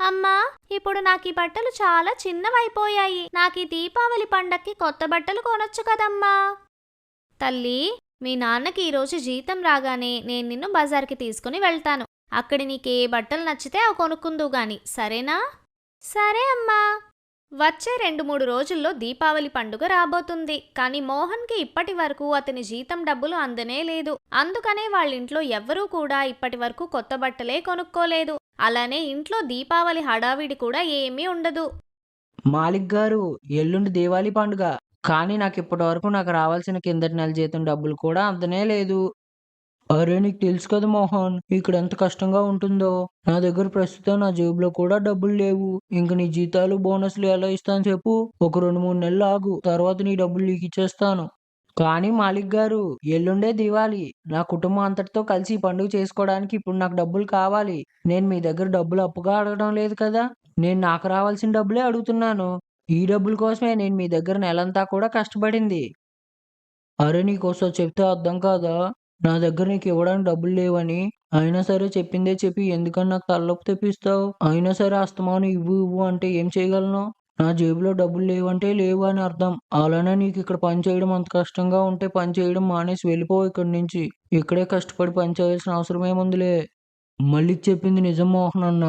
అమ్మా ఇప్పుడు నాకు ఈ బట్టలు చాలా చిన్నవైపోయాయి. నాకు ఈ దీపావళి పండక్కి కొత్త బట్టలు కొనొచ్చు కదమ్మా. తల్లి మీ నాన్నకి ఈరోజు జీతం రాగానే నేను నిన్ను బజార్కి తీసుకుని వెళ్తాను. అక్కడి నీకే బట్టలు నచ్చితే అవి కొనుక్కుందువు గాని సరేనా? సరే అమ్మా. వచ్చే రెండు మూడు రోజుల్లో దీపావళి పండుగ రాబోతుంది. కానీ మోహన్కి ఇప్పటి వరకు అతని జీతం డబ్బులు అందనే లేదు. అందుకనే వాళ్ళ ఇంట్లో ఎవ్వరూ కూడా ఇప్పటి వరకు కొత్త బట్టలే కొనుక్కోలేదు. అలానే ఇంట్లో దీపావళి హడావిడి కూడా ఏమీ ఉండదు. మాలిక్ గారు ఎల్లుండి దీవాళి పండుగ. కానీ నాకు ఇప్పటి వరకు నాకు రావాల్సిన కిందటి నెల జీతం డబ్బులు కూడా అందనే లేదు. అరే నీకు తెలుసు కదా మోహన్ ఇక్కడ ఎంత కష్టంగా ఉంటుందో. నా దగ్గర ప్రస్తుతం నా జేబులో కూడా డబ్బులు లేవు. ఇంక నీ జీతాలు బోనస్లు ఎలా ఇస్తాను చెప్పు. ఒక రెండు మూడు నెలలు ఆగు. తర్వాత నీ డబ్బులు నీకు ఇచ్చేస్తాను. కానీ మాలిక్ గారు ఎల్లుండే దివాలి నా కుటుంబం అంతటితో కలిసి ఈ పండుగ చేసుకోవడానికి ఇప్పుడు నాకు డబ్బులు కావాలి. నేను మీ దగ్గర డబ్బులు అప్పుగా అడగడం లేదు కదా? నేను నాకు రావాల్సిన డబ్బులే అడుగుతున్నాను. ఈ డబ్బుల కోసమే నేను మీ దగ్గర నెలంతా కూడా కష్టపడింది. అరే నీకోసం చెప్తే అర్థం కాదా? నా దగ్గర నీకు ఇవ్వడానికి డబ్బులు లేవని. అయినా సరే చెప్పిందే చెప్పి ఎందుకని నాకు తలనొప్పి తెప్పిస్తావు? అయినా సరే అస్తమానం ఇవ్వు ఇవ్వు అంటే ఏం చేయగలను? నా జేబులో డబ్బులు లేవంటే లేవు అని అర్థం. అలానే నీకు ఇక్కడ పని చేయడం అంత కష్టంగా ఉంటే పని చేయడం మానేసి వెళ్ళిపో ఇక్కడి నుంచి. ఇక్కడే కష్టపడి పని చేయాల్సిన అవసరం ఏముందిలే మళ్ళీ చెప్పింది నిజం మోహన్ అన్న.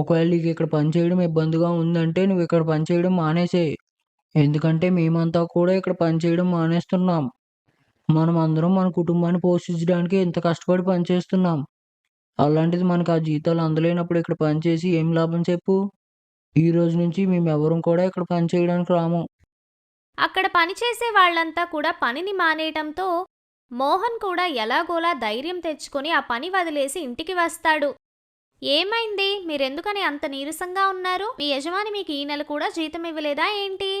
ఒకవేళ నీకు ఇక్కడ పని చేయడం ఇబ్బందిగా ఉందంటే నువ్వు ఇక్కడ పని చేయడం మానేసే. ఎందుకంటే మేమంతా కూడా ఇక్కడ పని చేయడం మానేస్తున్నాం. మనం అందరం మన కుటుంబాన్ని పోషించడానికి ఎంత కష్టపడి పనిచేస్తున్నాం అలాంటిది మనకు ఆ జీతాలు అందలేనప్పుడు ఇక్కడ పనిచేసి ఏం లాభం చెప్పు? ఈ రోజు నుంచి మేము కూడా ఇక్కడ పని చేయడానికి రాము. అక్కడ పనిచేసే వాళ్ళంతా కూడా పనిని మానేయటంతో మోహన్ కూడా ఎలాగోలా ధైర్యం తెచ్చుకొని ఆ పని వదిలేసి ఇంటికి వస్తాడు. ఏమైంది? మీరెందుకని అంత నీరసంగా ఉన్నారు? మీ యజమాని మీకు ఈ నెల కూడా జీతం ఇవ్వలేదా ఏంటి?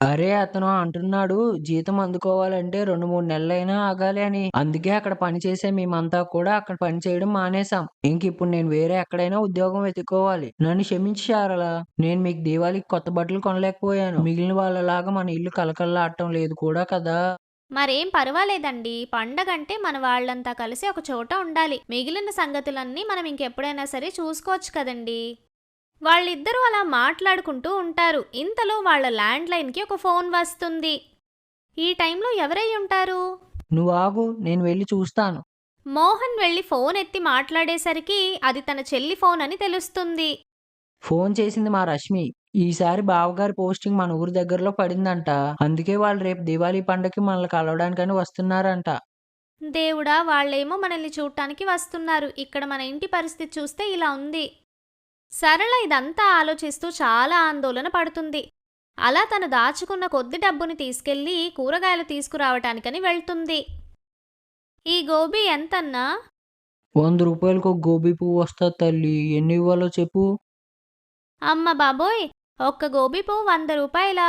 అరే అతను అంటున్నాడు జీతం అందుకోవాలంటే రెండు మూడు నెలలైనా ఆగాలి అని. అందుకే అక్కడ పని చేసే మేమంతా కూడా అక్కడ పని చేయడం మానేశాం. ఇంకిప్పుడు నేను వేరే ఎక్కడైనా ఉద్యోగం వెతుక్కోవాలి. నన్ను క్షమించారలా నేను మీకు దీవాళికి కొత్త బట్టలు కొనలేకపోయాను. మిగిలిన వాళ్ళలాగా మన ఇల్లు కలకల్లాడటం లేదు కూడా కదా. మరేం పర్వాలేదండి. పండగంటే మన వాళ్ళంతా కలిసి ఒక చోట ఉండాలి. మిగిలిన సంగతులన్నీ మనం ఇంకెప్పుడైనా సరే చూసుకోవచ్చు కదండీ. వాళ్ళిద్దరూ అలా మాట్లాడుకుంటూ ఉంటారు. ఇంతలో వాళ్ళ ల్యాండ్ లైన్కి ఒక ఫోన్ వస్తుంది. ఈ టైంలో ఎవరై ఉంటారు? నువ్వు ఆగు నేను వెళ్ళి చూస్తాను. మోహన్ వెళ్ళి ఫోన్ ఎత్తి మాట్లాడేసరికి అది తన చెల్లి ఫోన్ అని తెలుస్తుంది. ఫోన్ చేసింది మా రష్మి. ఈసారి బావగారి పోస్టింగ్ మన ఊరి దగ్గరలో పడిందంట. అందుకే వాళ్ళు రేపు దివాళీ పండగకి మనల్ని కలవడానికని వస్తున్నారంట. దేవుడా వాళ్ళేమో మనల్ని చూడటానికి వస్తున్నారు. ఇక్కడ మన ఇంటి పరిస్థితి చూస్తే ఇలా ఉంది. సరళ ఇదంతా ఆలోచిస్తూ చాలా ఆందోళన పడుతుంది. అలా తను దాచుకున్న కొద్ది డబ్బుని తీసుకెళ్ళి కూరగాయలు తీసుకురావటానికని వెళ్తుంది. ఈ గోబీ ఎంతన్నా? వంద రూపాయలకు ఒక గోబీ పువ్వు వస్తా తల్లి. ఎన్ని ఇవ్వాలో చెప్పు. అమ్మ బాబోయ్! ఒక్క గోబీ పువ్వు వంద రూపాయలా?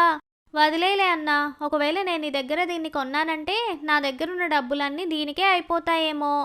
వదిలేలే అన్నా. ఒకవేళ నేను నీ దగ్గర దీన్ని కొన్నానంటే నా దగ్గరున్న డబ్బులన్నీ దీనికే అయిపోతాయేమో.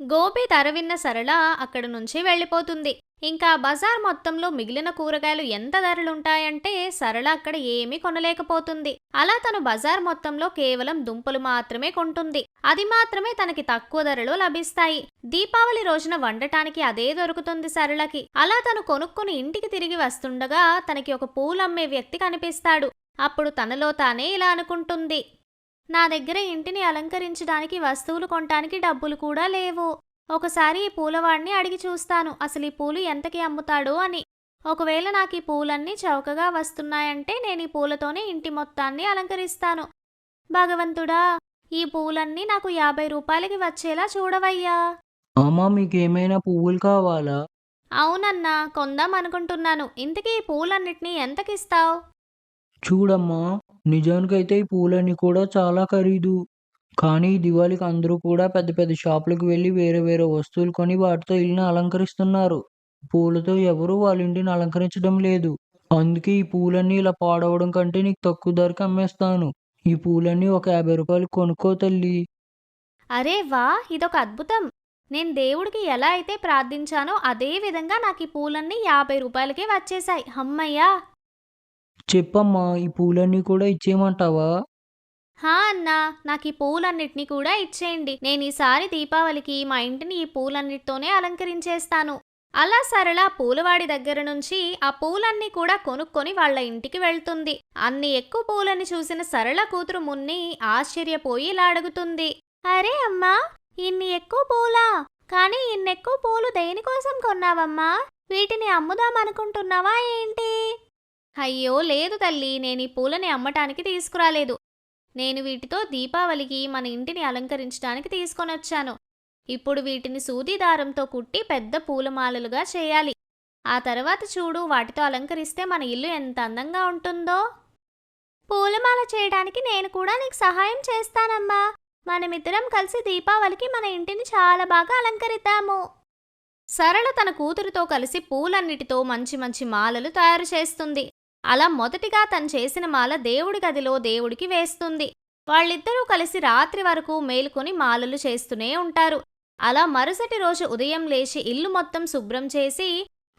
గోపి ధర విన్న సరళ అక్కడి నుంచి వెళ్ళిపోతుంది. ఇంకా బజార్ మొత్తంలో మిగిలిన కూరగాయలు ఎంత ధరలుంటాయంటే సరళ అక్కడ ఏమీ కొనలేకపోతుంది. అలా తను బజార్ మొత్తంలో కేవలం దుంపలు మాత్రమే కొంటుంది. అది మాత్రమే తనకి తక్కువ ధరలో లభిస్తాయి. దీపావళి రోజున వండటానికి అదే దొరుకుతుంది సరళకి. అలా తను కొనుక్కుని ఇంటికి తిరిగి వస్తుండగా తనకి ఒక పూలమ్మే వ్యక్తి కనిపిస్తాడు. అప్పుడు తనలో తానే ఇలా అనుకుంటుంది. నా దగ్గర ఇంటిని అలంకరించడానికి వస్తువులు కొనటానికి డబ్బులు కూడా లేవు. ఒకసారి ఈ పూలవాడిని అడిగి చూస్తాను. అసలు ఈ పూలు ఎంతకి అమ్ముతాడు అని. ఒకవేళ నాకు ఈ పూలన్నీ చౌకగా వస్తున్నాయంటే నేను ఈ పూలతోనే ఇంటి మొత్తాన్ని అలంకరిస్తాను. భగవంతుడా ఈ పూలన్నీ నాకు యాభై రూపాయలకి వచ్చేలా చూడవయ్యా. అమ్మా మీకు ఏమైనా పువ్వులు కావాలా? అవునన్నా కొందాం అనుకుంటున్నాను. ఇంతకీ ఈ పూలన్నిటినీ ఎంతకిస్తావు? చూడమ్మా నిజానికైతే ఈ పూలన్నీ కూడా చాలా ఖరీదు. కానీ ఈ దివాళీకి అందరూ కూడా పెద్ద పెద్ద షాపులకు వెళ్ళి వేరే వేరే వస్తువులు కొని వాటితో ఇల్లుని అలంకరిస్తున్నారు. పూలతో ఎవరూ వాళ్ళ ఇంటిని అలంకరించడం లేదు. అందుకే ఈ పూలన్నీ ఇలా పాడవడం కంటే నీకు తక్కువ ధరకి అమ్మేస్తాను. ఈ పూలన్నీ ఒక యాభై రూపాయలు కొనుక్కో తల్లి. అరే వా ఇదొక అద్భుతం. నేను దేవుడికి ఎలా అయితే ప్రార్థించానో అదే విధంగా నాకు ఈ పూలన్నీ యాభై రూపాయలకే వచ్చేసాయి అమ్మయ్యా. చెప్పమ్మా ఈ పూలన్నీ కూడా ఇచ్చేయమంటావా? హా అన్నా నాకు ఈ పూలన్నిటినీ కూడా ఇచ్చేయండి. నేను ఈసారి దీపావళికి మా ఇంటిని ఈ పూలన్నిటితోనే అలంకరించేస్తాను. అలా సరళ పూలవాడి దగ్గర నుంచి ఆ పూలన్నీ కూడా కొనుక్కొని వాళ్ళ ఇంటికి వెళ్తుంది. అన్ని ఎక్కువ పూలని చూసిన సరళ కూతురు మున్ని ఆశ్చర్యపోయి ఇలా అడుగుతుంది. అరే అమ్మా ఇన్ని ఎక్కువ పూలా? కానీ ఇన్నెక్కువ పూలు దేనికోసం కొన్నావమ్మా? వీటిని అమ్ముదామనుకుంటున్నావా ఏంటి? అయ్యో లేదు తల్లి. నేను ఈ పూలని అమ్మటానికి తీసుకురాలేదు. నేను వీటితో దీపావళికి మన ఇంటిని అలంకరించడానికి తీసుకొనొచ్చాను. ఇప్పుడు వీటిని సూది దారంతో కుట్టి పెద్ద పూలమాలలుగా చేయాలి. ఆ తర్వాత చూడు వాటితో అలంకరిస్తే మన ఇల్లు ఎంత అందంగా ఉంటుందో. పూలమాల చేయడానికి నేను కూడా నీకు సహాయం చేస్తానమ్మా. మనమిద్దరం కలిసి దీపావళికి మన ఇంటిని చాలా బాగా అలంకరిద్దాము. సరళ తన కూతురుతో కలిసి పూలన్నిటితో మంచి మంచి మాలలు తయారు చేస్తుంది. అలా మొదటిగా తను చేసిన మాల దేవుడి గదిలో దేవుడికి వేస్తుంది. వాళ్ళిద్దరూ కలిసి రాత్రి వరకు మేలుకొని మాలలు చేస్తూనే ఉంటారు. అలా మరుసటి రోజు ఉదయం లేచి ఇల్లు మొత్తం శుభ్రం చేసి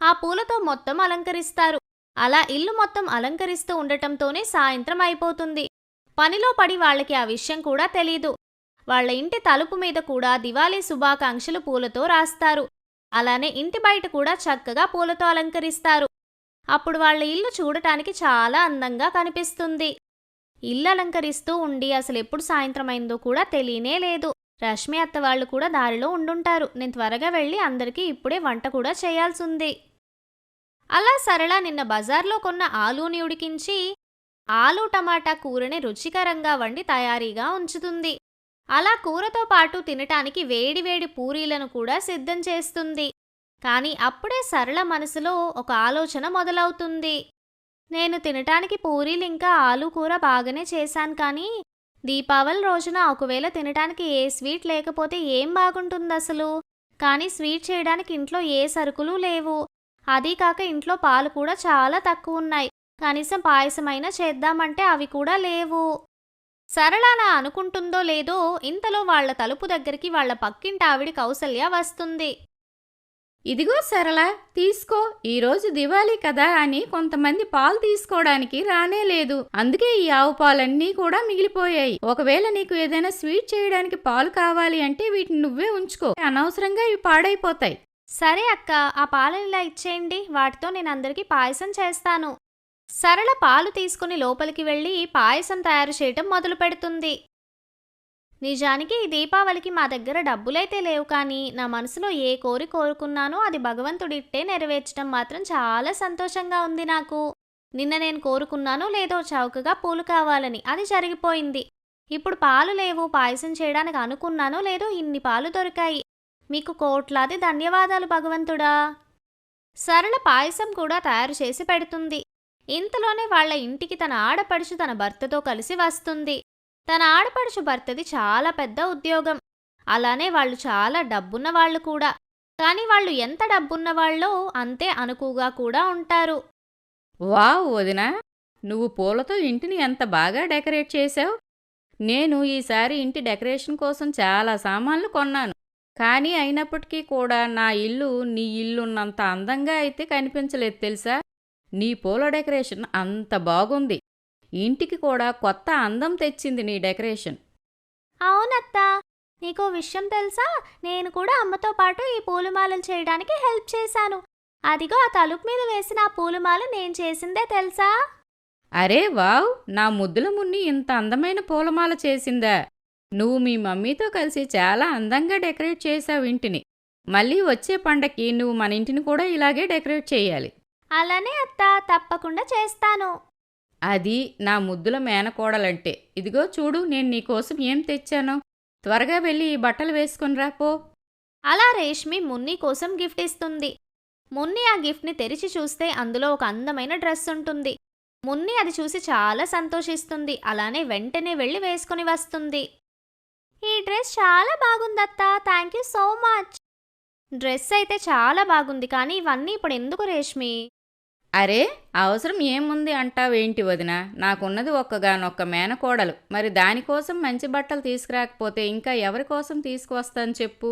ఆ పూలతో మొత్తం అలంకరిస్తారు. అలా ఇల్లు మొత్తం అలంకరిస్తూ ఉండటంతోనే సాయంత్రం అయిపోతుంది. పనిలో పడి వాళ్ళకి ఆ విషయం కూడా తెలీదు. వాళ్ళ ఇంటి తలుపు మీద కూడా దివాళీ శుభాకాంక్షలు పూలతో రాస్తారు. అలానే ఇంటి బయట కూడా చక్కగా పూలతో అలంకరిస్తారు. అప్పుడు వాళ్ళ ఇల్లు చూడటానికి చాలా అందంగా కనిపిస్తుంది. ఇల్లు అలంకరిస్తూ ఉండి అసలు ఎప్పుడు సాయంత్రమైందో కూడా తెలియనే లేదు. రష్మి అత్త వాళ్ళు కూడా దారిలో ఉండుంటారు. నేను త్వరగా వెళ్ళి అందరికీ ఇప్పుడే వంట కూడా చేయాల్సింది. అలా సరళ నిన్న బజార్లో కొన్న ఆలూని ఉడికించి ఆలు టమాటా కూరని రుచికరంగా వండి తయారీగా ఉంచుతుంది. అలా కూరతో పాటు తినటానికి వేడివేడి పూరీలను కూడా సిద్ధం చేస్తుంది. కానీ అప్పుడే సరళ మనసులో ఒక ఆలోచన మొదలవుతుంది. నేను తినటానికి పూరీలు ఇంకా ఆలు కూర బాగానే చేశాను కానీ దీపావళి రోజున ఒకవేళ తినటానికి ఏ స్వీట్ లేకపోతే ఏం బాగుంటుంది అసలు కానీ స్వీట్ చేయడానికి ఇంట్లో ఏ సరుకులు లేవు. అదీ కాక ఇంట్లో పాలు కూడా చాలా తక్కువ ఉన్నాయి. కనీసం పాయసమైనా చేద్దామంటే అవి కూడా లేవు. సరళ అనుకుంటుందో లేదో ఇంతలో వాళ్ళ తలుపు దగ్గరికి వాళ్ళ పక్కింటి ఆవిడ కౌసల్య వస్తుంది. ఇదిగో సరళ తీసుకో. ఈరోజు దివాళీ కదా అని కొంతమంది పాలు తీసుకోవడానికి రానే లేదు. అందుకే ఈ ఆవు పాలన్నీ కూడా మిగిలిపోయాయి. ఒకవేళ నీకు ఏదైనా స్వీట్ చేయడానికి పాలు కావాలి అంటే వీటిని నువ్వే ఉంచుకో. అనవసరంగా ఇవి పాడైపోతాయి. సరే అక్క ఆ పాలను ఇలా ఇచ్చేయండి. వాటితో నేను అందరికీ పాయసం చేస్తాను. సరళ పాలు తీసుకుని లోపలికి వెళ్ళి పాయసం తయారు చేయటం మొదలు పెడుతుంది నిజానికి ఈ దీపావళికి మా దగ్గర డబ్బులైతే లేవు కానీ నా మనసులో ఏ కోరి కోరుకున్నానో అది భగవంతుడిట్టే నెరవేర్చడం మాత్రం చాలా సంతోషంగా ఉంది నాకు. నిన్న నేను కోరుకున్నానో లేదో చౌకగా పూలు కావాలని అది జరిగిపోయింది. ఇప్పుడు పాలు లేవు పాయసం చేయడానికి అనుకున్నానో లేదో ఇన్ని పాలు దొరికాయి. మీకు కోట్లాది ధన్యవాదాలు భగవంతుడా. సరళ పాయసం కూడా తయారు చేసి పెడుతుంది. ఇంతలోనే వాళ్ళ ఇంటికి తన ఆడపడుచు తన భర్తతో కలిసి వస్తుంది. తన ఆడపడుచు భర్తది చాలా పెద్ద ఉద్యోగం. అలానే వాళ్ళు చాలా డబ్బున్న వాళ్ళు కూడా. కానీ వాళ్ళు ఎంత డబ్బున్న వాళ్ళో అంతే అనుకుగా కూడా ఉంటారు. వావ్ వదినా! నువ్వు పూలతో ఇంటిని ఎంత బాగా డెకరేట్ చేశావు? నేను ఈసారి ఇంటి డెకరేషన్ కోసం చాలా సామాన్లు కొన్నాను. కానీ అయినప్పటికీ కూడా నా ఇల్లు నీ ఇల్లున్నంత అందంగా అయితే కనిపించలేదు తెలుసా? నీ పూల డెకరేషన్ అంత బాగుంది. ఇంటికి కూడా కొత్త అందం తెచ్చింది నీ డెకరేషన్. అవునత్తా. నీకో విషయం తెలుసా? నేను కూడా అమ్మతో పాటు ఈ పూలమాలలు చేయడానికి హెల్ప్ చేశాను. అదిగో ఆ తలుపు మీద వేసిన ఆ పూలమాల నేను చేసిందే తెలుసా? అరే వావ్! నా ముద్దుల మున్ని ఇంత అందమైన పూలమాల చేసిందా? నువ్వు మీ మమ్మీతో కలిసి చాలా అందంగా డెకరేట్ చేశావు ఇంటిని. మళ్ళీ వచ్చే పండక్కి నువ్వు మన ఇంటిని కూడా ఇలాగే డెకరేట్ చేయాలి. అలానే అత్త తప్పకుండా చేస్తాను. అది నా ముద్దుల మేనకోడలంటే. ఇదిగో చూడు నేను నీకోసం ఏం తెచ్చానో. త్వరగా వెళ్ళి ఈ బట్టలు వేసుకుని రాపో అలా రేష్మి మున్ని కోసం గిఫ్ట్ ఇస్తుంది. మున్ని ఆ గిఫ్ట్ని తెరిచి చూస్తే అందులో ఒక అందమైన డ్రెస్ ఉంటుంది. మున్ని అది చూసి చాలా సంతోషిస్తుంది. అలానే వెంటనే వెళ్ళి వేసుకుని వస్తుంది. ఈ డ్రెస్ చాలా బాగుందత్తా. Thank you so much. Dress అయితే చాలా బాగుంది కానీ ఇవన్నీ ఇప్పుడు ఎందుకు రేష్మి? అరే అవసరం ఏముంది అంటావేంటి వదిన? నాకున్నది ఒక్కగానొక్క మేనకోడలు. మరి దానికోసం మంచి బట్టలు తీసుకురాకపోతే ఇంకా ఎవరి కోసం తీసుకువస్తాను చెప్పు?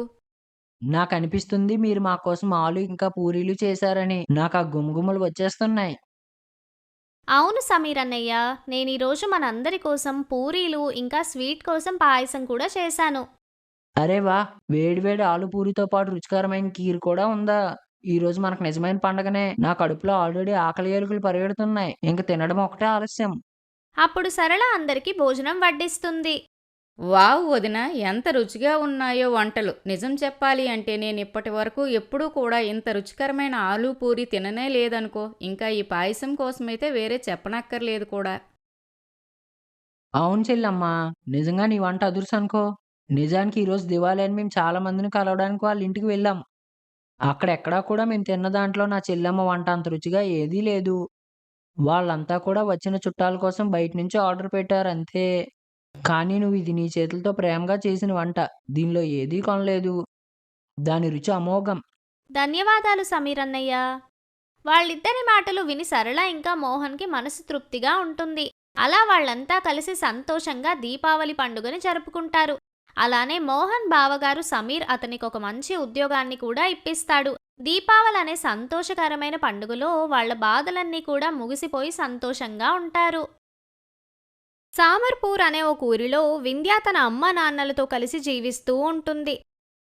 నాకు అనిపిస్తుంది మీరు మా కోసం ఆలు ఇంకా పూరీలు చేశారని. నాకు ఆ గుమగుమలు వచ్చేస్తున్నాయి. అవును సమీర్ అన్నయ్య. నేను ఈరోజు మనందరి కోసం పూరీలు ఇంకా స్వీట్ కోసం పాయసం కూడా చేశాను. అరే వా వేడివేడి ఆలు పూరితో పాటు రుచికరమైన కీర్ కూడా ఉందా? ఈ రోజు మనకు నిజమైన పండగనే. నా కడుపులో ఆల్రెడీ ఆకలి ఎలుకలు పరిగెడుతున్నాయి. ఇంక తినడం ఒకటే ఆలస్యం. అప్పుడు సరళ అందరికీ భోజనం వడ్డిస్తుంది. వావ్ వదిన ఎంత రుచిగా ఉన్నాయో వంటలు. నిజం చెప్పాలి అంటే నేను ఇప్పటి వరకు ఎప్పుడూ కూడా ఇంత రుచికరమైన ఆలూ పూరి తిననే లేదనుకో ఇంకా ఈ పాయసం కోసమైతే వేరే చెప్పనక్కర్లేదు కూడా. అవును చెల్లమ్మా నిజంగా నీ వంట అదుర్స్ అనుకో నిజానికి ఈరోజు దివాళీ అని మేము చాలా మందిని కలవడానికి వాళ్ళ ఇంటికి వెళ్ళాం. అక్కడెక్కడా కూడా మేము తిన్న దాంట్లో నా చెల్లెమ్మ వంట అంత రుచిగా ఏదీ లేదు. వాళ్ళంతా కూడా వచ్చిన చుట్టాల కోసం బయట నుంచి ఆర్డర్ పెట్టారు అంతే. కానీ నువ్వు ఇది నీ చేతులతో ప్రేమగా చేసిన వంట. దీనిలో ఏదీ కొనలేదు. దాని రుచి అమోఘం. ధన్యవాదాలు సమీరన్నయ్య. వాళ్ళిద్దరి మాటలు విని సరళ ఇంకా మోహన్కి మనసు తృప్తిగా ఉంటుంది. అలా వాళ్ళంతా కలిసి సంతోషంగా దీపావళి పండుగని జరుపుకుంటారు. అలానే మోహన్ బావగారు సమీర్ అతనికి ఒక మంచి ఉద్యోగాన్ని కూడా ఇప్పిస్తాడు. దీపావళి అనే సంతోషకరమైన పండుగలో వాళ్ళ బాధలన్నీ కూడా ముగిసిపోయి సంతోషంగా ఉంటారు. సామర్పూర్ అనే ఒక ఊరిలో వింధ్య తన అమ్మ నాన్నలతో కలిసి జీవిస్తూ ఉంటుంది.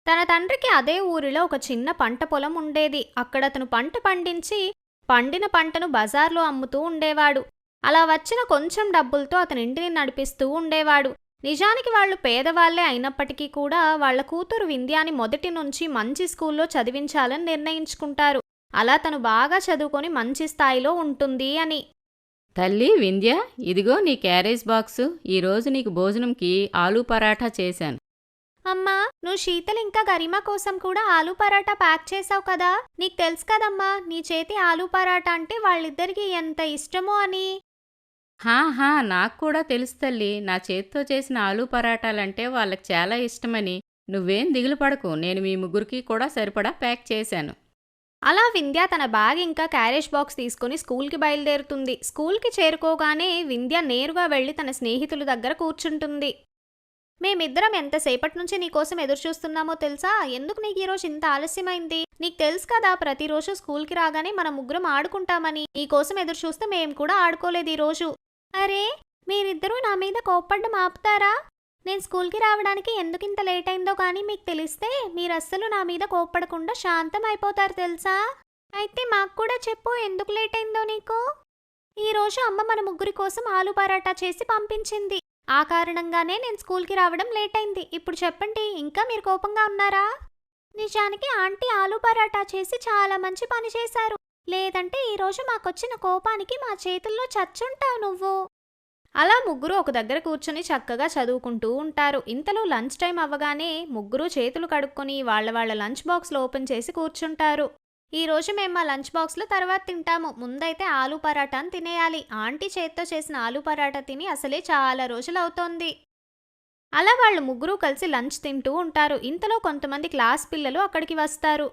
తన తండ్రికి అదే ఊరిలో ఒక చిన్న పంట పొలం ఉండేది. అక్కడ అతను పంట పండించి పండిన పంటను బజార్లో అమ్ముతూ ఉండేవాడు. అలా వచ్చిన కొంచెం డబ్బులతో అతని ఇంటిని నడిపిస్తూ ఉండేవాడు. నిజానికి వాళ్ళు పేదవాళ్ళే అయినప్పటికీ కూడా వాళ్ళ కూతురు వింధ్యాని మొదటి నుంచి మంచి స్కూల్లో చదివించాలని నిర్ణయించుకుంటారు. అలా తను బాగా చదువుకొని మంచి స్థాయిలో ఉంటుంది అని. తల్లి వింధ్య ఇదిగో నీ క్యారేజ్ బాక్సు. ఈరోజు నీకు భోజనంకి ఆలూ పరాఠా చేశాను. అమ్మా నువ్వు శీతల్ ఇంకా గరిమా కోసం కూడా ఆలూ పరాటా ప్యాక్ చేసావు కదా? నీకు తెలుసు కదమ్మా నీ చేతి ఆలూ పరాటా అంటే వాళ్ళిద్దరికి ఎంత ఇష్టమో అని. హా హా నాకు కూడా తెలుసు తల్లి. నా చేత్తో చేసిన ఆలూ పరాటాలంటే వాళ్ళకి చాలా ఇష్టమని. నువ్వేం దిగులు పడకు. నేను మీ ముగ్గురికి కూడా సరిపడా ప్యాక్ చేశాను. అలా వింధ్య తన బ్యాగ్ ఇంకా క్యారేజ్ బాక్స్ తీసుకుని స్కూల్కి బయలుదేరుతుంది. స్కూల్కి చేరుకోగానే వింధ్య నేరుగా వెళ్ళి తన స్నేహితుల దగ్గర కూర్చుంటుంది. మేమిద్దరం ఎంతసేపటి నుంచి నీకోసం ఎదురుచూస్తున్నామో తెలుసా? ఎందుకు నీకు ఈరోజు ఇంత ఆలస్యమైంది? నీకు తెలుసు కదా ప్రతిరోజు స్కూల్కి రాగానే మన ముగ్గురం ఆడుకుంటామని. నీకోసం ఎదురుచూస్తే మేము కూడా ఆడుకోలేదు ఈరోజు. అరే మీరిద్దరూ నా మీద కోప్పడ్డం ఆపుతారా? నేను స్కూల్కి రావడానికి ఎందుకు ఇంత లేట్ అయిందో కానీ మీకు తెలిస్తే మీరు అస్సలు నా మీద కోప్పడకుండా శాంతం అయిపోతారు తెలుసా? అయితే మాకు కూడా చెప్పు ఎందుకు లేట్ అయిందో నీకు? ఈరోజు అమ్మ మన ముగ్గురి కోసం ఆలు పరాటా చేసి పంపించింది. ఆ కారణంగానే నేను స్కూల్కి రావడం లేట్ అయింది. ఇప్పుడు చెప్పండి ఇంకా మీరు కోపంగా ఉన్నారా? నిజానికి ఆంటీ ఆలు పరాటా చేసి చాలా మంచి పని చేశారు. లేదంటే ఈరోజు మాకొచ్చిన కోపానికి మా చేతుల్లో చచ్చుంటావు నువ్వు. అలా ముగ్గురు ఒక దగ్గర కూర్చొని చక్కగా చదువుకుంటూ ఉంటారు. ఇంతలో లంచ్ టైం అవ్వగానే ముగ్గురు చేతులు కడుక్కొని వాళ్ళ వాళ్ళ లంచ్ బాక్స్లు ఓపెన్ చేసి కూర్చుంటారు. ఈ రోజు మేము మా లంచ్ బాక్స్లో తర్వాత తింటాము. ముందైతే ఆలు పరాటాను తినేయాలి. ఆంటీ చేత్తో చేసిన ఆలు పరాటా తిని అసలే చాలా రోజులు అవుతోంది అలా వాళ్ళు ముగ్గురు కలిసి లంచ్ తింటూ ఉంటారు. ఇంతలో కొంతమంది క్లాస్ పిల్లలు అక్కడికి వస్తారు.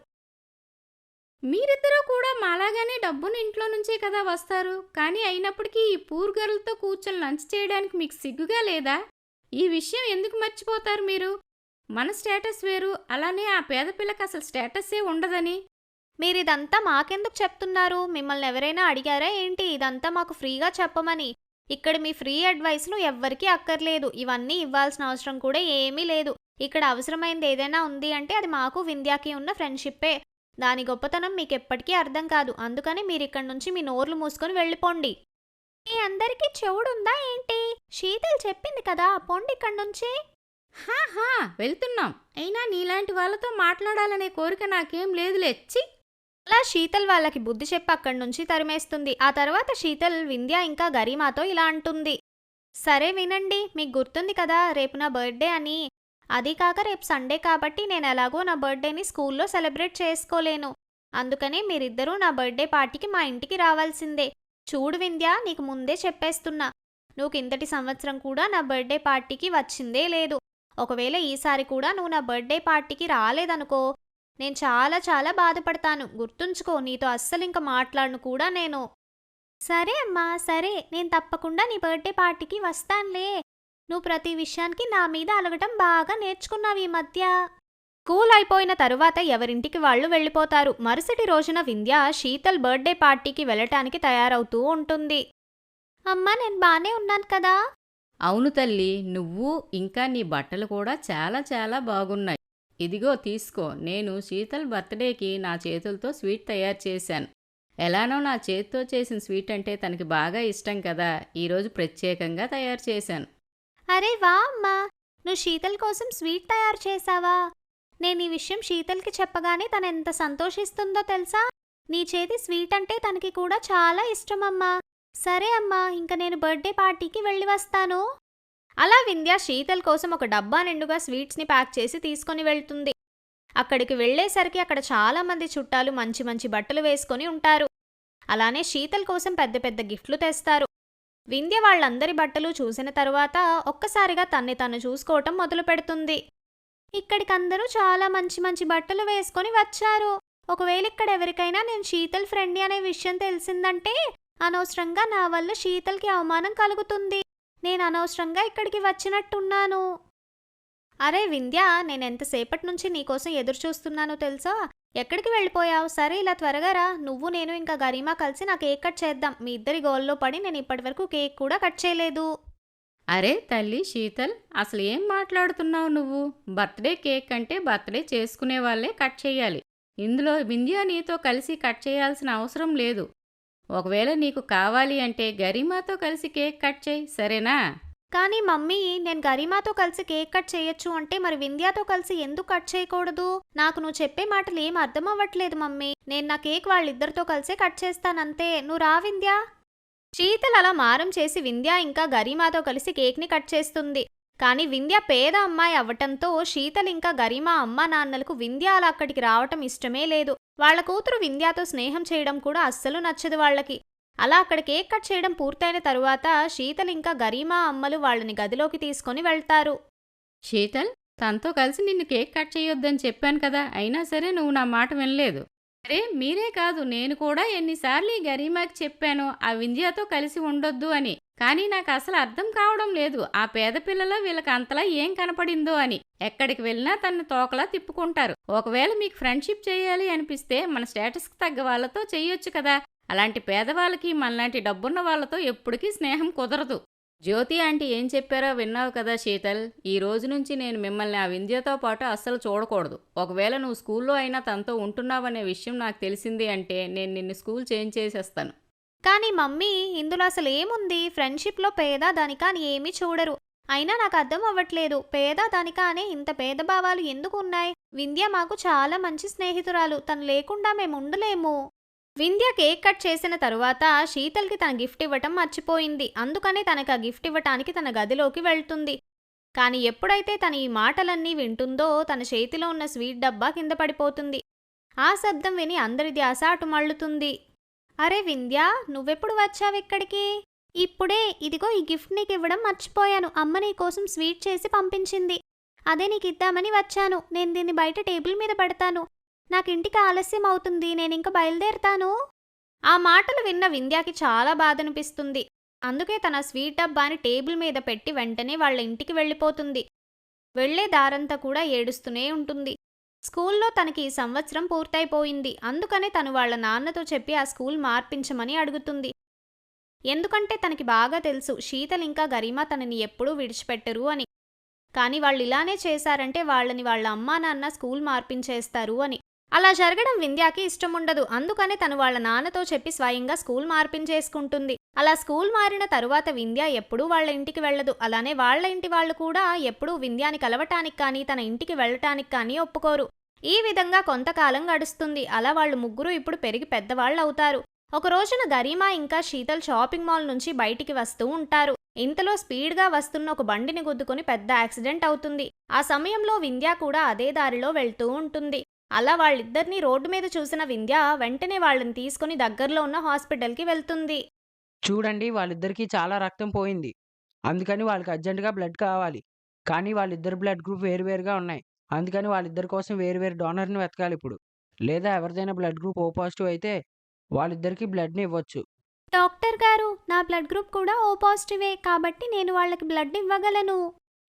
మీరిద్దరూ కూడా మాలాగానే డబ్బును ఇంట్లో నుంచే కదా వస్తారు. కానీ అయినప్పటికీ ఈ పూర్ గర్ల్తో కూర్చొని లంచ్ చేయడానికి మీకు సిగ్గుగా లేదా? ఈ విషయం ఎందుకు మర్చిపోతారు మీరు? మన స్టేటస్ వేరు. అలానే ఆ పేద పిల్లకి అసలు స్టేటస్సే ఉండదని. మీరిదంతా మాకెందుకు చెప్తున్నారు? మిమ్మల్ని ఎవరైనా అడిగారా ఏంటి? ఇదంతా మాకు ఫ్రీగా చెప్పమని. ఇక్కడ మీ ఫ్రీ అడ్వైస్లు ఎవ్వరికీ అక్కర్లేదు. ఇవన్నీ ఇవ్వాల్సిన అవసరం కూడా ఏమీ లేదు. ఇక్కడ అవసరమైంది ఏదైనా ఉంది అంటే అది మాకు వింధ్యాకి ఉన్న ఫ్రెండ్షిప్పే. దాని గొప్పతనం మీకు ఎప్పటికీ అర్థం కాదు. అందుకని మీరు ఇక్కడి నుంచి మీ నోర్లు మూసుకొని వెళ్ళిపోండి. మీ అందరికీ చెవుడుందా ఏంటి? శీతల్ చెప్పింది కదా పొండి ఇక్కడి నుంచి. హా హా వెళ్తున్నాం. అయినా నీలాంటి వాళ్ళతో మాట్లాడాలనే కోరిక నాకేం లేదులే. చి అలా శీతల్ వాళ్ళకి బుద్ధి చెప్పి అక్కడి నుంచి తరిమేస్తుంది. ఆ తర్వాత శీతల్ వింధ్య ఇంకా గరిమాతో ఇలా అంటుంది. సరే వినండి మీకు గుర్తుంది కదా రేపు నా బర్త్డే అని. అది కాక రేపు సండే కాబట్టి నేను ఎలాగో నా బర్త్డేని స్కూల్లో సెలబ్రేట్ చేసుకోలేను. అందుకనే మీరిద్దరూ నా బర్త్డే పార్టీకి మా ఇంటికి రావాల్సిందే. చూడు వింధ్య నీకు ముందే చెప్పేస్తున్నా. నువ్వు కిందటి సంవత్సరం కూడా నా బర్త్డే పార్టీకి వచ్చిందే లేదు. ఒకవేళ ఈసారి కూడా నువ్వు నా బర్త్డే పార్టీకి రాలేదనుకో నేను చాలా చాలా బాధపడతాను. గుర్తుంచుకో నీతో అస్సలు ఇంకా మాట్లాడను కూడా నేను. సరే అమ్మా సరే. నేను తప్పకుండా నీ బర్త్డే పార్టీకి వస్తానులే. నువ్వు ప్రతి విషయానికి నా మీద అలగటం బాగా నేర్చుకున్నావు ఈ మధ్య. స్కూల్ అయిపోయిన తరువాత ఎవరింటికి వాళ్ళు వెళ్ళిపోతారు. మరుసటి రోజున వింధ్య శీతల్ బర్త్డే పార్టీకి వెళ్ళటానికి తయారవుతూ ఉంటుంది. అమ్మా నేను బానే ఉన్నాను కదా. అవును తల్లి నువ్వు ఇంకా నీ బట్టలు కూడా చాలా చాలా బాగున్నాయి. ఇదిగో తీసుకో నేను శీతల్ బర్త్డేకి నా చేతులతో స్వీట్ తయారు చేశాను. ఎలానో నా చేతితో చేసిన స్వీట్ అంటే తనకి బాగా ఇష్టం కదా. ఈరోజు ప్రత్యేకంగా తయారు చేశాను. అరే వా అమ్మా నువ్వు శీతల్ కోసం స్వీట్ తయారు చేశావా? నేను ఈ విషయం శీతల్కి చెప్పగానే తను ఎంత సంతోషిస్తుందో తెలుసా? నీ చేతి స్వీట్ అంటే తనకి కూడా చాలా ఇష్టమమ్మా సరే అమ్మా ఇంక నేను బర్త్డే పార్టీకి వెళ్ళి వస్తాను. అలా వింధ్య శీతల్ కోసం ఒక డబ్బా నిండుగా స్వీట్స్ని ప్యాక్ చేసి తీసుకొని వెళ్తుంది. అక్కడికి వెళ్ళేసరికి అక్కడ చాలామంది చుట్టాలు మంచి మంచి బట్టలు వేసుకొని ఉంటారు. అలానే శీతల్ కోసం పెద్ద పెద్ద గిఫ్ట్లు తెస్తారు. వింధ్య వాళ్ళందరి బట్టలు చూసిన తరువాత ఒక్కసారిగా తన్ని తను చూసుకోవటం మొదలు పెడుతుంది ఇక్కడికందరూ చాలా మంచి మంచి బట్టలు వేసుకొని వచ్చారు. ఒకవేళ ఇక్కడ ఎవరికైనా నేను శీతల్ ఫ్రెండ్ అనే విషయం తెలిసిందంటే అనవసరంగా నా వల్ల శీతల్కి అవమానం కలుగుతుంది. నేను అనవసరంగా ఇక్కడికి వచ్చినట్టున్నాను. అరే వింధ్య నేను ఎంతసేపటి నుంచి నీకోసం ఎదురు చూస్తున్నానో తెలుసా? ఎక్కడికి వెళ్ళిపోయావు? సరే ఇలా త్వరగా రా. నువ్వు నేను ఇంకా గరీమా కలిసి నా కేక్ కట్ చేద్దాం. మీ ఇద్దరి గోల్లో పడి నేను ఇప్పటివరకు కేక్ కూడా కట్ చేయలేదు. అరే తల్లి శీతల్ అసలు ఏం మాట్లాడుతున్నావు నువ్వు? బర్త్డే కేక్ అంటే బర్త్డే చేసుకునే వాళ్ళే కట్ చేయాలి. ఇందులో వింధ్య నీతో కలిసి కట్ చేయాల్సిన అవసరం లేదు. ఒకవేళ నీకు కావాలి అంటే గరిమాతో కలిసి కేక్ కట్ చేయి. సరేనా? కానీ మమ్మీ నేను గరిమాతో కలిసి కేక్ కట్ చేయొచ్చు అంటే మరి వింధ్యాతో కలిసి ఎందుకు కట్ చేయకూడదు? నాకు నువ్వు చెప్పే మాటలు ఏం అర్థం అవ్వట్లేదు మమ్మీ. నేను నా కేక్ వాళ్ళిద్దరితో కలిసే కట్ చేస్తానంతే. నువ్వు రా వింధ్యా. శీతల్ అలా మారం చేసి వింధ్య ఇంకా గరిమాతో కలిసి కేక్ని కట్ చేస్తుంది. కానీ వింధ్య పేద అమ్మాయి అవ్వటంతో శీతల్ ఇంకా గరిమా అమ్మా నాన్నలకు వింధ్య అలా అక్కడికి రావటం ఇష్టమే లేదు. వాళ్ళ కూతురు వింధ్యాతో స్నేహం చేయడం కూడా అస్సలు నచ్చదు వాళ్ళకి. అలా అక్కడ కేక్ కట్ చేయడం పూర్తయిన తరువాత శీతల్ ఇంకా గరీమా అమ్మలు వాళ్ళని గదిలోకి తీసుకొని వెళ్తారు. శీతల్ తనతో కలిసి నిన్ను కేక్ కట్ చేయొద్దని చెప్పాను కదా అయినా సరే నువ్వు నా మాట వినలేదు. అరే మీరే కాదు నేను కూడా ఎన్నిసార్లు ఈ గరీమాకి చెప్పాను ఆ వింధ్యాతో కలిసి ఉండొద్దు అని. కానీ నాకు అసలు అర్థం కావడం లేదు ఆ పేద పిల్లలో వీళ్ళకి అంతలా ఏం కనపడిందో అని. ఎక్కడికి వెళ్ళినా తన తోకలా తిప్పుకుంటారు. ఒకవేళ మీకు ఫ్రెండ్షిప్ చేయాలి అనిపిస్తే మన స్టేటస్కి తగ్గ వాళ్ళతో చేయొచ్చు కదా. అలాంటి పేదవాళ్ళకి మనలాంటి డబ్బున్న వాళ్ళతో ఎప్పటికీ స్నేహం కుదరదు. జ్యోతి ఆంటీ ఏం చెప్పారో విన్నావు కదా శీతల్? ఈ రోజు నుంచి నేను మిమ్మల్ని ఆ వింధ్యతో పాటు అస్సలు చూడకూడదు. ఒకవేళ నువ్వు స్కూల్లో అయినా తనతో ఉంటున్నావనే విషయం నాకు తెలిసింది అంటే నేను నిన్ను స్కూల్ చేంజ్ చేసేస్తాను. కానీ మమ్మీ ఇందులో అసలు ఏముంది? ఫ్రెండ్షిప్లో పేద ధనిక అని ఏమీ చూడరు. అయినా నాకు అర్థం అవ్వట్లేదు. పేద ధనిక అనే ఇంత భేదభావాలు ఎందుకు ఉన్నాయి? వింధ్య మాకు చాలా మంచి స్నేహితురాలు. తను లేకుండా మేము ఉండలేము వింధ్య కేక్ కట్ చేసిన తరువాత శీతల్కి తన గిఫ్ట్ ఇవ్వటం మర్చిపోయింది. అందుకనే తనకు ఆ గిఫ్ట్ ఇవ్వటానికి తన గదిలోకి వెళ్తుంది. కానీ ఎప్పుడైతే తన ఈ మాటలన్నీ వింటుందో తన చేతిలో ఉన్న స్వీట్ డబ్బా కింద పడిపోతుంది. ఆ శబ్దం విని అందరి ధ్యాస అటు మళ్ళుతుంది అరే వింధ్య నువ్వెప్పుడు వచ్చావు ఇక్కడికి? ఇప్పుడే ఇదిగో ఈ గిఫ్ట్ నీకు ఇవ్వడం మర్చిపోయాను. అమ్మ నీ కోసం స్వీట్ చేసి పంపించింది. అదే నీకు ఇద్దామని వచ్చాను. నేను దీన్ని బయట టేబుల్ మీద పెడతాను. నాకింటికి ఆలస్యం అవుతుంది నేనింక బయలుదేరుతాను? ఆ మాటలు విన్న వింధ్యాకి చాలా బాధ అనిపిస్తుంది అందుకే తన స్వీట్ డబ్బాని టేబుల్ మీద పెట్టి వెంటనే వాళ్ళ ఇంటికి వెళ్ళిపోతుంది. వెళ్ళే దారంతా కూడా ఏడుస్తూనే ఉంటుంది. స్కూల్లో తనకి ఈ సంవత్సరం పూర్తయిపోయింది. అందుకనే తను వాళ్ళ నాన్నతో చెప్పి ఆ స్కూల్ మార్పించమని అడుగుతుంది. ఎందుకంటే తనకి బాగా తెలుసు శీతల్ ఇంకా గరిమ తనని ఎప్పుడూ విడిచిపెట్టరు అని. కానీ వాళ్ళు ఇలానే చేశారంటే వాళ్ళని వాళ్ళ అమ్మా నాన్న స్కూల్ మార్పించేస్తారు అని. అలా జరగడం వింధ్యాకి ఇష్టం ఉండదు అందుకనే తను వాళ్ళ నాన్నతో చెప్పి స్వయంగా స్కూల్ మార్పించేసుకుంటుంది. అలా స్కూల్ మారిన తరువాత వింధ్య ఎప్పుడూ వాళ్ళ ఇంటికి వెళ్ళదు. అలానే వాళ్ళ ఇంటి వాళ్ళు కూడా ఎప్పుడూ వింధ్యాని కలవటానికి కానీ తన ఇంటికి వెళ్ళటానికి కానీ ఒప్పుకోరు. ఈ విధంగా కొంతకాలం గడుస్తుంది. అలా వాళ్ళు ముగ్గురు ఇప్పుడు పెరిగి పెద్దవాళ్ళు అవుతారు ఒక రోజున గరీమా ఇంకా శీతల్ షాపింగ్ మాల్ నుంచి బయటికి వస్తూ ఉంటారు. ఇంతలో స్పీడ్గా వస్తున్న ఒక బండిని గుద్దుకొని పెద్ద యాక్సిడెంట్ అవుతుంది. ఆ సమయంలో వింధ్య కూడా అదే దారిలో వెళ్తూ ఉంటుంది. అలా వాళ్ళిద్దరినీ రోడ్డు మీద చూసిన వింధ్య వెంటనే వాళ్ళని తీసుకుని దగ్గరలో ఉన్న హాస్పిటల్కి వెళ్తుంది. చూడండి వాళ్ళిద్దరికీ చాలా రక్తం పోయింది. అందుకని వాళ్ళకి అర్జెంటుగా బ్లడ్ కావాలి. కానీ వాళ్ళిద్దరు బ్లడ్ గ్రూప్ వేరువేరుగా ఉన్నాయి. అందుకని వాళ్ళిద్దరి కోసం వేరువేరు డోనర్ని వెతకాలి ఇప్పుడు. లేదా ఎవరిదైనా బ్లడ్ గ్రూప్ ఓ పాజిటివ్ అయితే వాళ్ళిద్దరికి బ్లడ్ని ఇవ్వచ్చు. డాక్టర్ గారు నా బ్లడ్ గ్రూప్ కూడా ఓ పాజిటివే కాబట్టి నేను వాళ్ళకి బ్లడ్ ఇవ్వగలను.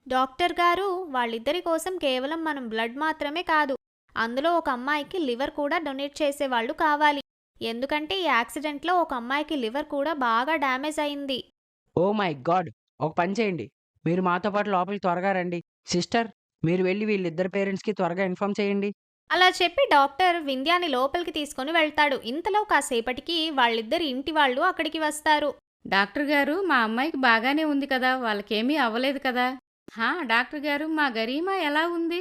డాక్టర్ గారు వాళ్ళిద్దరి కోసం కేవలం మనం బ్లడ్ మాత్రమే కాదు అందులో ఒక అమ్మాయికి లివర్ కూడా డొనేట్ చేసేవాళ్ళు కావాలి. ఎందుకంటే ఈ యాక్సిడెంట్లో ఒక అమ్మాయికి లివర్ కూడా బాగా డ్యామేజ్ అయింది. Oh my god! ఒక పని చేయండి. మీరు మాతో పాటు లోపలికి త్వరగా రండి. సిస్టర్ మీరు వెళ్ళి వీళ్ళిద్దరి పేరెంట్స్‌కి త్వరగా ఇన్ఫార్మ్ చేయండి. అలా చెప్పి డాక్టర్ వింధ్యాని లోపలికి తీసుకొని వెళ్తాడు. ఇంతలో కాసేపటికి వాళ్ళిద్దరి ఇంటి వాళ్ళు అక్కడికి వస్తారు. డాక్టర్ గారు మా అమ్మాయికి బాగానే ఉంది కదా. వాళ్ళకేమీ అవ్వలేదు కదా. హా డాక్టర్ గారు మా గరీమా ఎలా ఉంది?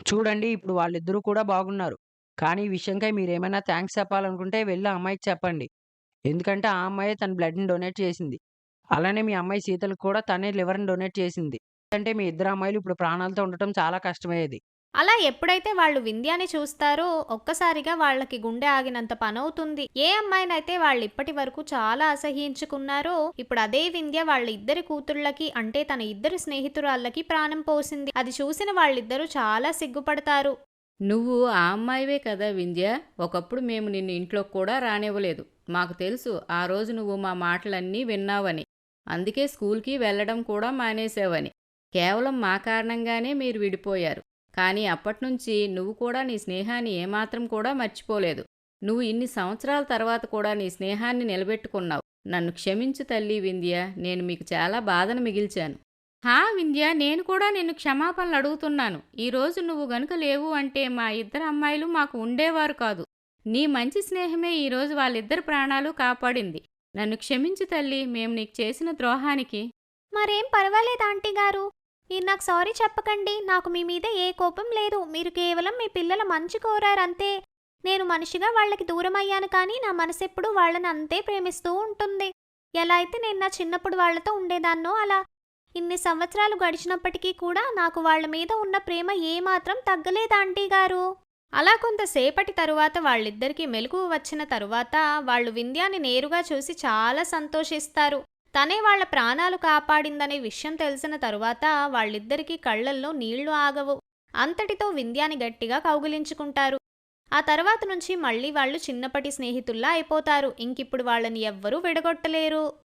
చూడండి ఇప్పుడు వాళ్ళిద్దరూ కూడా బాగున్నారు. కానీ ఈ విషయంకై మీరేమైనా థాంక్స్ చెప్పాలనుకుంటే వెళ్ళి ఆ అమ్మాయికి చెప్పండి. ఎందుకంటే ఆ అమ్మాయే తన బ్లడ్‌ని డొనేట్ చేసింది. అలానే మీ అమ్మాయి శీతల్‌కి కూడా తనే లివర్‌ని డొనేట్ చేసింది. అంటే మీ ఇద్దరు అమ్మాయిలు ఇప్పుడు ప్రాణాలతో ఉండటం చాలా కష్టమయ్యేది. అలా ఎప్పుడైతే వాళ్ళు వింధ్యాని చూస్తారో ఒక్కసారిగా వాళ్ళకి గుండె ఆగినంత పనవుతుంది. ఏ అమ్మాయినైతే వాళ్ళు ఇప్పటి వరకు చాలా అసహ్యించుకున్నారో ఇప్పుడు అదే వింధ్య వాళ్ళ ఇద్దరి కూతుళ్ళకి అంటే తన ఇద్దరు స్నేహితురాళ్ళకి ప్రాణం పోసింది. అది చూసిన వాళ్ళిద్దరూ చాలా సిగ్గుపడతారు. నువ్వు ఆ అమ్మాయివే కదా వింధ్య. ఒకప్పుడు మేము నిన్ను ఇంట్లోకి కూడా రానివ్వలేదు. మాకు తెలుసు ఆ రోజు నువ్వు మా మాటలన్నీ విన్నావని. అందుకే స్కూల్కి వెళ్ళడం కూడా మానేసావని కేవలం మా కారణంగానే మీరు విడిపోయారు. కానీ అప్పట్నుంచి నువ్వు కూడా నీ స్నేహాన్ని ఏమాత్రం కూడా మర్చిపోలేదు. నువ్వు ఇన్ని సంవత్సరాల తర్వాత కూడా నీ స్నేహాన్ని నిలబెట్టుకున్నావు. నన్ను క్షమించు తల్లి వింధ్య నేను మీకు చాలా బాధను మిగిల్చాను. హా వింధ్య నేను కూడా నిన్ను క్షమాపణలు అడుగుతున్నాను. ఈరోజు నువ్వు గనుక లేవు అంటే మా ఇద్దరు అమ్మాయిలు మాకు ఉండేవారు కాదు. నీ మంచి స్నేహమే ఈరోజు వాళ్ళిద్దరి ప్రాణాలు కాపాడింది. నన్ను క్షమించు తల్లి మేము నీకు చేసిన ద్రోహానికి మరేం పర్వాలేదు ఆంటీ గారు. మీరు నాకు సారీ చెప్పకండి. నాకు మీ మీద ఏ కోపం లేదు. మీరు కేవలం మీ పిల్లల మంచి కోరారంతే నేను మనిషిగా వాళ్ళకి దూరం అయ్యాను కానీ నా మనసెప్పుడు వాళ్ళని అంతే ప్రేమిస్తూ ఉంటుంది. ఎలా అయితే నేను నా చిన్నప్పుడు వాళ్ళతో ఉండేదాన్నో అలా. ఇన్ని సంవత్సరాలు గడిచినప్పటికీ కూడా నాకు వాళ్ళ మీద ఉన్న ప్రేమ ఏమాత్రం తగ్గలేదు ఆంటీ గారు. అలా కొంతసేపటి తరువాత వాళ్ళిద్దరికీ మెలకువ వచ్చిన తరువాత వాళ్ళు వింధ్యాని నేరుగా చూసి చాలా సంతోషిస్తారు. తనే వాళ్ళ ప్రాణాలు కాపాడిందనే విషయం తెలిసిన తరువాత వాళ్ళిద్దరికీ కళ్ళల్లో నీళ్ళు ఆగవు. అంతటితో వింధ్యాని గట్టిగా కౌగిలించుకుంటారు. ఆ తర్వాత నుంచి మళ్ళీ వాళ్ళు చిన్నప్పటి స్నేహితుల్లా అయిపోతారు. ఇంకిప్పుడు వాళ్ళని ఎవ్వరూ విడగొట్టలేరు.